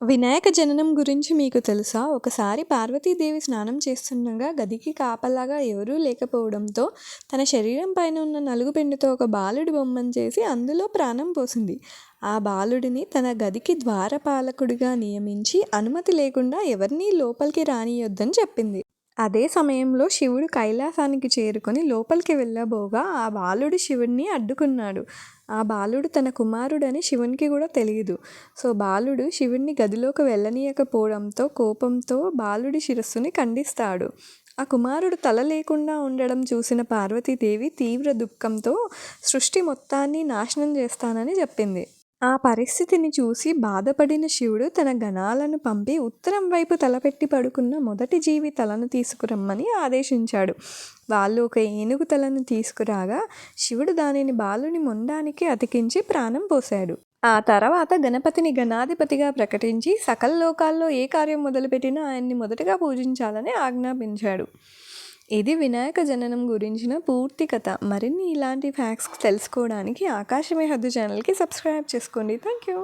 వినాయక జననం గురించి మీకు తెలుసా? ఒకసారి పార్వతీదేవి స్నానం చేస్తుండగా గదికి కాపలాగా ఎవరూ లేకపోవడంతో తన శరీరం పైన ఉన్న నలుగు నలుగుపెండుతో ఒక బాలుడి బొమ్మను చేసి అందులో ప్రాణం పోసింది. ఆ బాలుడిని తన గదికి ద్వారపాలకుడిగా నియమించి అనుమతి లేకుండా ఎవరినీ లోపలికి రానియొద్దని చెప్పింది. అదే సమయంలో శివుడు కైలాసానికి చేరుకొని లోపలికి వెళ్ళబోగా ఆ బాలుడు శివుడిని అడ్డుకున్నాడు. ఆ బాలుడు తన కుమారుడని శివునికి కూడా తెలియదు సో బాలుడు శివుడిని గదిలోకి వెళ్ళనీయకపోవడంతో కోపంతో బాలుడి శిరస్సుని ఖండిస్తాడు. ఆ కుమారుడు తల లేకుండా ఉండడం చూసిన పార్వతీదేవి తీవ్ర దుఃఖంతో సృష్టి మొత్తాన్ని నాశనం చేస్తానని చెప్పింది. ఆ పరిస్థితిని చూసి బాధపడిన శివుడు తన గణాలను పంపి ఉత్తరం వైపు తలపెట్టి పడుకున్న మొదటి జీవి తలను తీసుకురమ్మని ఆదేశించాడు. వాళ్ళు ఒక ఏనుగు తలను తీసుకురాగా శివుడు దానిని బాలుని మొండానికి అతికించి ప్రాణం పోశాడు. ఆ తర్వాత గణపతిని గణాధిపతిగా ప్రకటించి సకల లోకాల్లో ఏ కార్యం మొదలుపెట్టినా ఆయన్ని మొదటగా పూజించాలని ఆజ్ఞాపించాడు. ఇది వినాయక జననం గురించిన పూర్తి కథ. మరిన్ని ఇలాంటి ఫ్యాక్ట్స్ తెలుసుకోవడానికి ఆకాశమే హద్దు ఛానల్కి సబ్స్క్రైబ్ చేసుకోండి. Thank you